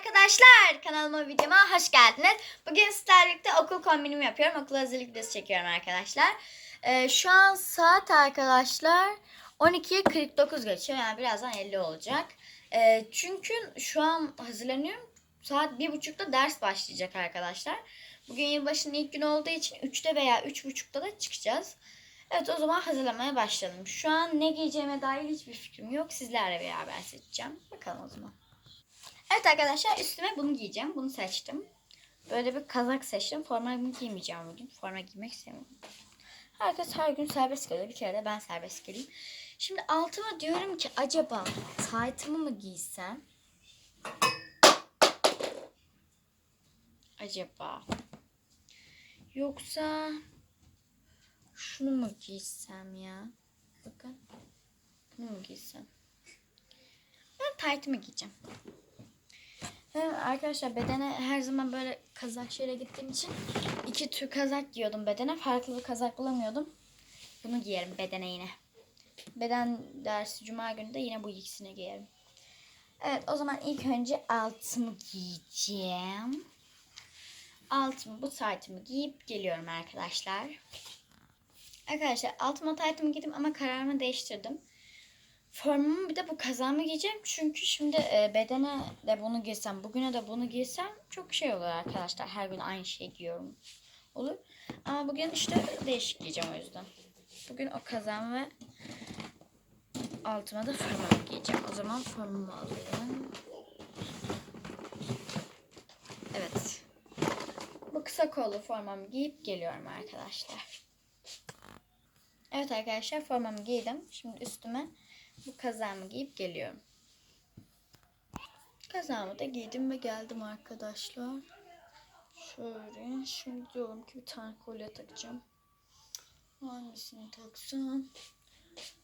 arkadaşlar. Kanalıma videoma hoş geldiniz. Bugün sizlerle birlikte okul kombinimi yapıyorum. Okul hazırlık videosu çekiyorum arkadaşlar. Ee, şu an saat arkadaşlar 12'ye 49 geçiyor. Yani birazdan 50 olacak. Ee, çünkü şu an hazırlanıyorum. Saat 1.30'da ders başlayacak arkadaşlar. Bugün yılbaşının ilk günü olduğu için 3'te veya 3.30'da da çıkacağız. Evet o zaman hazırlamaya başlayalım. Şu an ne giyeceğime dair hiçbir fikrim yok. Sizlerle beraber seçeceğim. Bakalım o zaman. Evet arkadaşlar üstüme bunu giyeceğim. Bunu seçtim. Böyle bir kazak seçtim. Forma giymeyeceğim bugün. Forma giymek istemiyorum. Herkes her gün serbest geliyor. Bir kere de ben serbest geleyim. Şimdi altıma diyorum ki acaba taytımı mı giysem? Acaba. Yoksa şunu mu giysem ya? Bakın. Bunu mu giysem? Ben taytımı giyeceğim. Ben arkadaşlar bedene her zaman böyle kazak şeyle gittiğim için iki tür kazak giyiyordum bedene. Farklı bir kazak bulamıyordum. Bunu giyerim bedene yine. Beden dersi cuma günü de yine bu ikisini giyerim. Evet o zaman ilk önce altımı giyeceğim. Altımı bu taytımı giyip geliyorum arkadaşlar. Arkadaşlar altıma taytımı giydim ama kararımı değiştirdim. Formumu bir de bu kazağımı giyeceğim. Çünkü şimdi e, bedene de bunu giysem, bugüne de bunu giysem çok şey olur arkadaşlar. Her gün aynı şeyi giyiyorum. Olur. Ama bugün işte değişik giyeceğim o yüzden. Bugün o kazağımı ve altıma da formumu giyeceğim. O zaman formumu alayım. Evet. Bu kısa kollu formamı giyip geliyorum arkadaşlar. Evet arkadaşlar formamı giydim. Şimdi üstüme bu kazağımı giyip geliyorum. Kazağımı da giydim ve geldim arkadaşlar. Şöyle şimdi diyorum ki bir tane kolye takacağım. Hangisini taksam?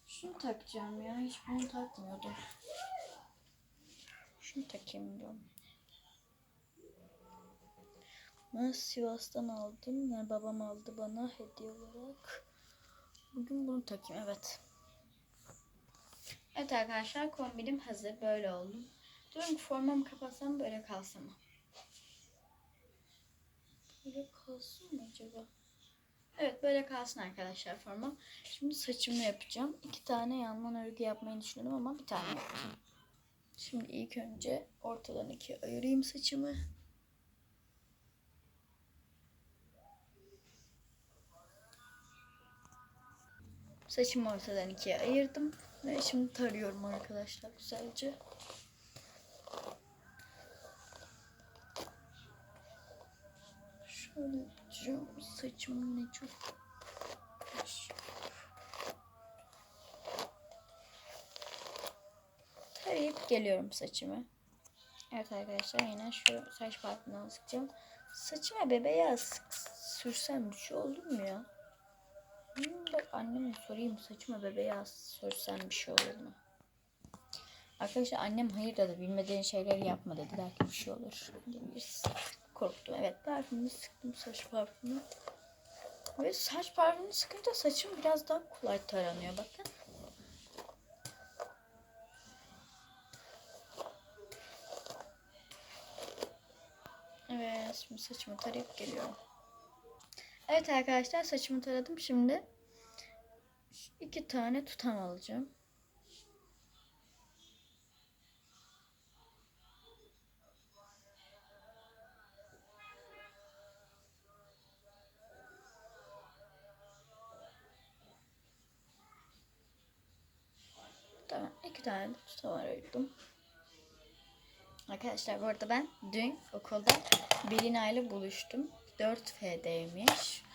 Şunu takacağım ya. Hiç bunu takmıyordum. Şunu takayım diyorum. Ben Sivas'tan aldım. Yani babam aldı bana hediye olarak. Bugün bunu takayım. Evet. Evet arkadaşlar kombinim hazır. Böyle oldu. Diyorum ki formamı kapatsam böyle kalsın mı? Böyle kalsın mı acaba? Evet böyle kalsın arkadaşlar formam. Şimdi saçımı yapacağım. İki tane yandan örgü yapmayı düşünüyorum ama bir tane yapacağım. Şimdi ilk önce ortadan ikiye ayırayım saçımı. Saçımı ortadan ikiye ayırdım. Ve şimdi tarıyorum arkadaşlar güzelce. Şöyle. Saçımı ne çok... Tarayıp geliyorum saçımı. Evet arkadaşlar yine şu saç parkından sıkacağım. Saçıma bebeğe sık sürsem bir şey olur mu ya? Bak anneme sorayım saçıma bebeğe sürsem bir şey olur mu? Arkadaşlar annem hayır dedi bilmediğin şeyleri yapma dedi. Belki bir şey olur. Biz korktum. Evet parfümü sıktım saç parfümü. Ve saç parfümü sıkınca saçım biraz daha kolay taranıyor bakın. Evet şimdi saçımı tarayıp geliyorum. Evet arkadaşlar saçımı taradım. Şimdi iki tane tutam alacağım. Tamam iki tane tutam ayırdım. Arkadaşlar bu arada ben dün okulda Belina ile buluştum. 4F'deymiş.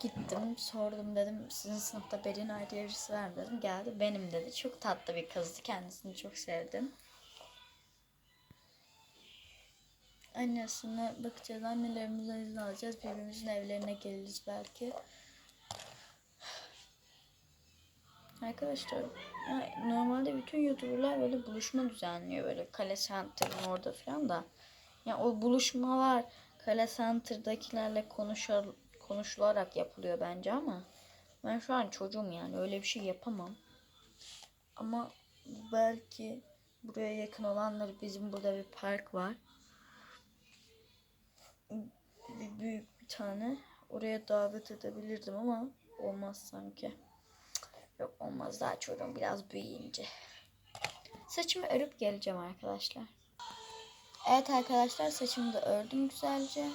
Gittim sordum dedim sizin sınıfta Belina diye birisi var dedim. Geldi benim dedi. Çok tatlı bir kızdı. Kendisini çok sevdim. Annesine bakacağız. Annelerimizden izin alacağız. Birbirimizin evlerine geliriz belki. Arkadaşlar normalde bütün youtuberlar böyle buluşma düzenliyor böyle Kale Center'ın orada falan da. Ya o buluşmalar Kale Center'dakilerle konuşar, konuşularak yapılıyor bence ama ben şu an çocuğum yani öyle bir şey yapamam. Ama belki buraya yakın olanları bizim burada bir park var. bir büyük bir tane. Oraya davet edebilirdim ama olmaz sanki. Yok olmaz daha çocuğum biraz büyüyünce. Saçımı örüp geleceğim arkadaşlar. Evet arkadaşlar saçımı da ördüm güzelce.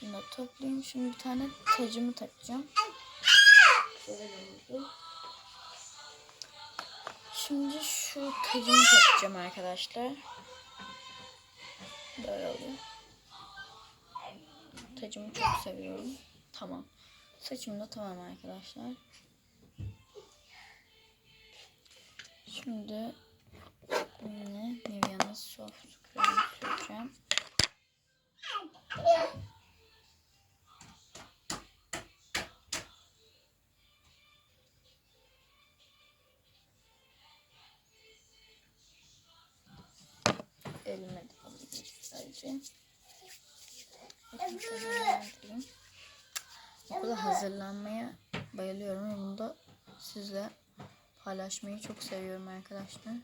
Şunu da toplayayım. Şimdi bir tane tacımı takacağım. Şimdi şu tacımı takacağım arkadaşlar. Böyle oluyor. Tacımı çok seviyorum. Tamam. Saçım da tamam arkadaşlar. Şimdi yine Nivea'nın soft kremi süreceğim. Yönlendireyim. Okula hazırlanmaya bayılıyorum bunu da sizle paylaşmayı çok seviyorum arkadaşlar.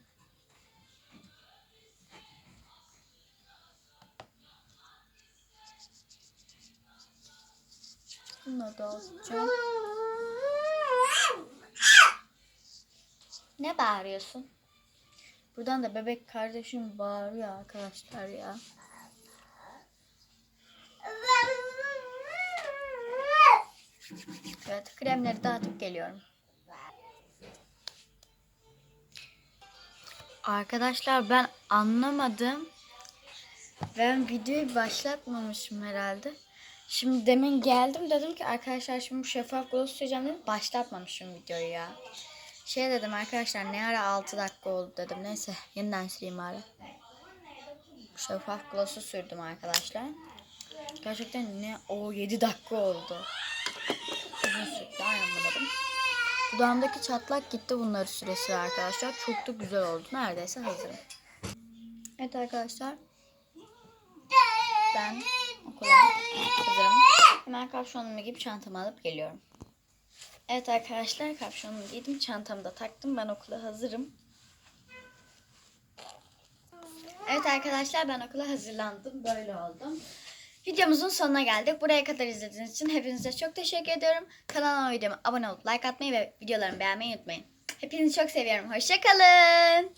Bunları da alacağım. Ne bağırıyorsun? Buradan da bebek kardeşim bağırıyor arkadaşlar ya. Evet kremleri dağıtıp geliyorum. Arkadaşlar ben anlamadım. Ben videoyu başlatmamışım herhalde. Şimdi demin geldim dedim ki arkadaşlar şimdi şeffaf gloss süreceğim dedim. Başlatmamışım videoyu ya. Şey dedim arkadaşlar ne ara 6 dakika oldu dedim. Neyse yeniden süreyim bari. Şeffaf gloss'u sürdüm arkadaşlar. Gerçekten ne o 7 dakika oldu. Uzun sürdü anlamadım. Dudağımdaki çatlak gitti bunları süresi arkadaşlar. Çok da güzel oldu. Neredeyse hazırım. Evet arkadaşlar. Ben okula hazırım. Hemen kapşonumu giyip çantamı alıp geliyorum. Evet arkadaşlar kapşonumu giydim. Çantamı da taktım. Ben okula hazırım. Evet arkadaşlar ben okula hazırlandım. Böyle oldum. Videomuzun sonuna geldik. Buraya kadar izlediğiniz için hepinize çok teşekkür ediyorum. Kanalıma videoma abone olup like atmayı ve videolarımı beğenmeyi unutmayın. Hepinizi çok seviyorum. Hoşçakalın.